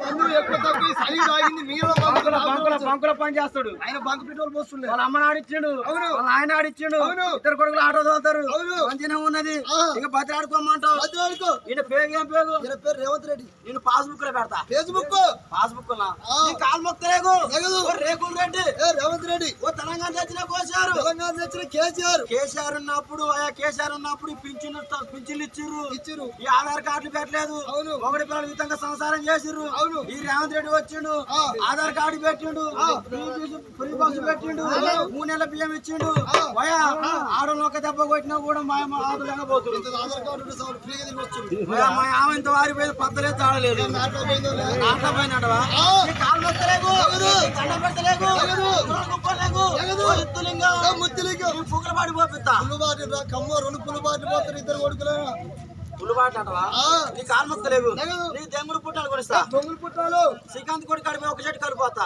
ఎక్కువ తక్కువ బంకుల పని చేస్తాడు. ఆయన బంకు పెట్రోల్ పోస్తుండే. వాళ్ళ అమ్మ నాడిచ్చిండు. అవును. వాళ్ళ ఆయన ఆడిచ్చిండు. అవును. ఇద్దరు కొడుకులు ఆటో అవును. మంచిగా ఉన్నది. ఇక బతిలాడుకోమంటావు. మధ్యలో ఈయన పేరు ఏం పేరు? ఈయన పేరు రేవంత్ రెడ్డి. నేను పాస్బుక్లో పెడతా. ఫేస్బుక్. పాస్బుక్. నీ. కాలు ఎగదు. రేకులు రెడ్డి రేవంత్ రెడ్డి. ఓ తెలంగాణ తెచ్చిన కోసారు తెలంగాణ తెచ్చిన కేసీఆర్. కేసీఆర్ ఉన్నప్పుడు ఆయా కేసీఆర్ ఉన్నప్పుడు పింఛన్ పింఛన్లు ఇచ్చిర్రు. ఇచ్చిరు ఈ ఆధార్ కార్డులు పెట్టలేదు. అవును. ఒకటి పిల్లలు విధంగా సంసారం చేసిర్రు. అవును. ఈ రేవంత్ రెడ్డి వచ్చిండు. ఆధార్ కార్డు పెట్టిండు ఫ్రీ బస్- పెట్టిండు మూడు నెలల బియ్యం ఇచ్చిండు. వయా ఆడోళ్ళు ఒక దెబ్బ కొట్టినా కూడా మా పోతుంది వయా, మా ఆమె ఇంత వారిపోయింది పత్తలేదు తాడలేదు. ఆటలో ముత్తిలింగం. పువ్వుల పాడి పోపిస్తా. రా కమ్మ రెండు బాటి పోతారు ఇద్దరు కొడుకులే. ఆ. నీ దెంగుడు పుట్టాలు కొనిస్తా. దొంగలు పుట్టాలు? శ్రీకాంత్ కొడుకు కడిపి ఒక చెట్టు కలిపోతా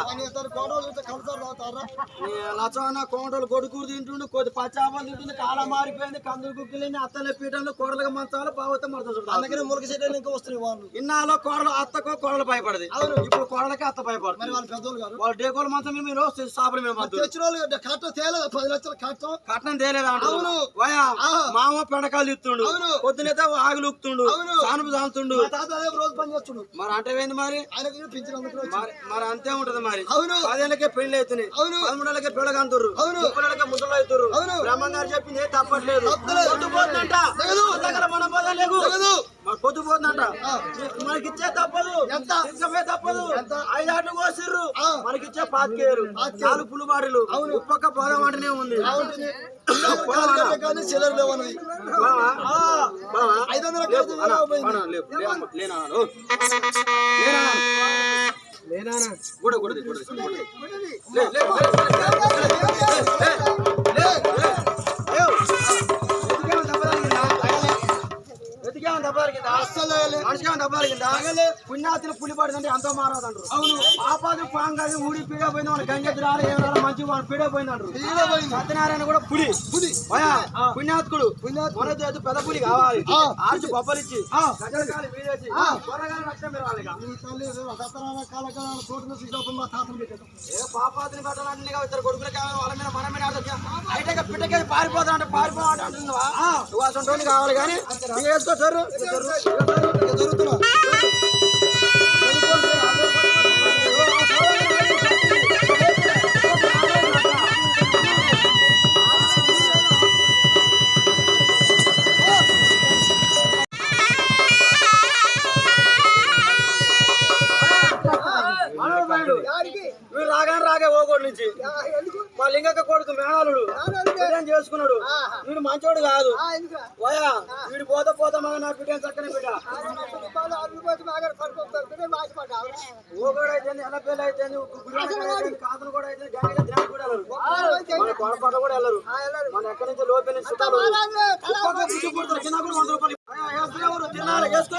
కొడుకురు తింటుండు కొద్ది పచ్చాపలు తింటుంది కాలం మారిపోయింది కందులు కుక్కిలేని అత్తల పీఠంలో కోడలుగా మంచాలు పావతం మడతా అందుకనే ములక చెట్టు ఇంకా వస్తున్నాయి వాళ్ళు. ఇన్నాలో కోడలు అత్తకో కోడలు భయపడది. ఇప్పుడు కోడలకి అత్త మరి భయపడుతుంది వాళ్ళు పెద్దోళ్ళు వాళ్ళు డేకోల మంచం మీరు సాపుల మందు తెచ్చిన వాళ్ళు కట్ట తేలేదు పది లక్షలు కట్టం. తేలేదా. అవును. మామ పెడకాలు ఇస్తుండు. పొద్దునైతే ఆగులు ఉక్తుండు అవును. సానుపు సాలుతుండు రోజు పని చేస్తుడు మరి అంటే ఏంది మరి మరి అంతే ఉంటది మరి అవును. పదేళ్ళకే పెళ్ళి అవుతున్నాయి అవును. పదమూడేళ్ళకే పిల్లగంతురు అవును. ముప్పై ముసలు అవుతారు అవును. బ్రహ్మంగారు చెప్పింది ఏ తప్పట్లేదు తప్పలేదు. పొద్దు పోతుందంట తెగదు. దగ్గర మన. మరి ఆ. మనకి ఇచ్చే తప్పదు ఎంత? తీసుకపోయే తప్పదు? ఐదు ఆటలు కోసిర్రు. మనకి ఇచ్చే పాతికేరు. నాలుగు అవును. ఉప్పక్క పోదాం అంటేనే ఉంది చిల్లర లేవన్నది కూడా కూడా? పుణ్యాతులు పులి పడిందంటే ఎంతో మారదంటారు అవును పాపాది పాంగాది ఊడి పీడ పోయింది మన గంగెత్తి రాలి ఏం రాలి మంచి వాడు పీడ పోయిందంటారు. సత్యనారాయణ కూడా పులి. పులి. పుణ్యాత్కుడు. మన చేతి పెద్ద పులి కావాలి. ఆర్చి బొబ్బలిచ్చి ఏ పాపాతిని పెట్టాలంటే ఇద్దరు కొడుకులకి ఆమె వాళ్ళ మీద మన మీద. అయితే ఇక పిట్టకేసి పారిపోతా అంటే పారిపోతా అంటున్నావా నువ్వు అసలు కావాలి కానీ జరుగుతున్నా మా లింగక్క కొడుకు మేనాలుడు బిడ్డను చేసుకున్నాడు వీడు మంచోడు కాదు వయా వీడు పోత పోత మగ నా బిడ్డ చక్కని బిడ్డ అయితే కాతను కూడా అయితే కూడా వెళ్ళరు మన కొడపట కూడా వెళ్ళరు మన ఎక్కడి నుంచి లోపల నుంచి చుట్టాలు కూడా వంద రూపాయలు తినాలి వేసుకో.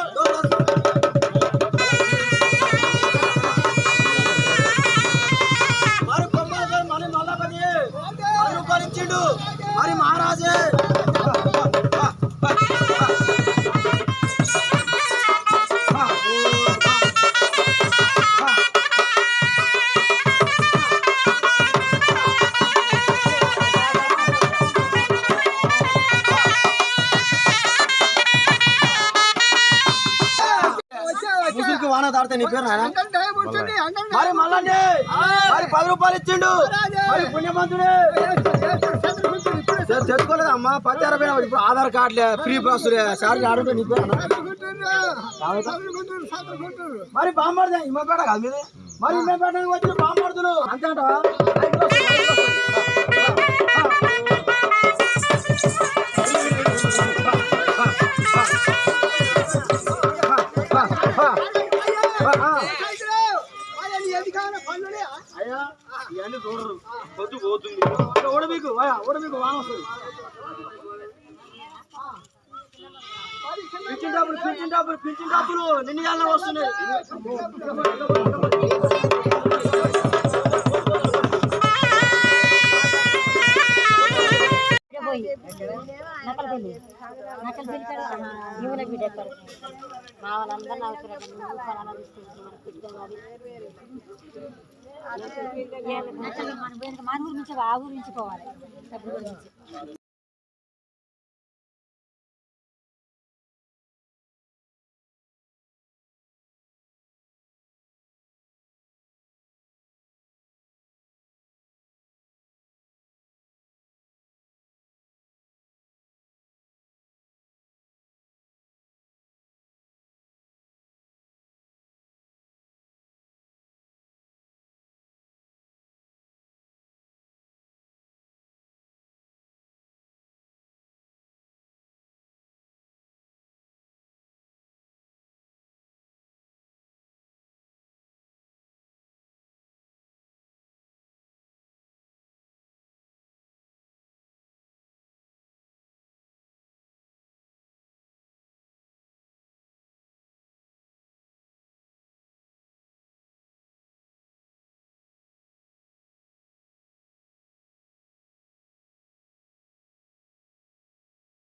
దాడితే నీ పేరు నాయన మరి మళ్ళీ మరి పది రూపాయలు ఇచ్చిండు. మరి పుణ్యమంతుడే. తెచ్చుకోలేదు అమ్మా పచ్చార పైన ఇప్పుడు ఆధార్ కార్డులే ఫ్రీ బస్ సార్ ఆడుంటే నీ పేరు. మరి బాంబడితే ఇమ్మపేట కాదు మీది మరి ఇమ్మపేట వచ్చిన బాంబడుతులు అంతే అంటావా? చూడరు. పొద్దు. పోతుంది ఓడబీకు ఓడబీకు వాన వస్తుంది. పిచ్చిన డబ్బులు పిచ్చిన డబ్బులు పిచ్చిన డబ్బులు నిన్ను వస్తున్నాయి. పోయి. నకల పెళ్ళి నకల పెళ్ళి కాడ యువన మా వాళ్ళందరినీ అవసరం మన ఫలానా మన ఊరి నుంచి ఆ ఊరి నుంచి పోవాలి. గురించి.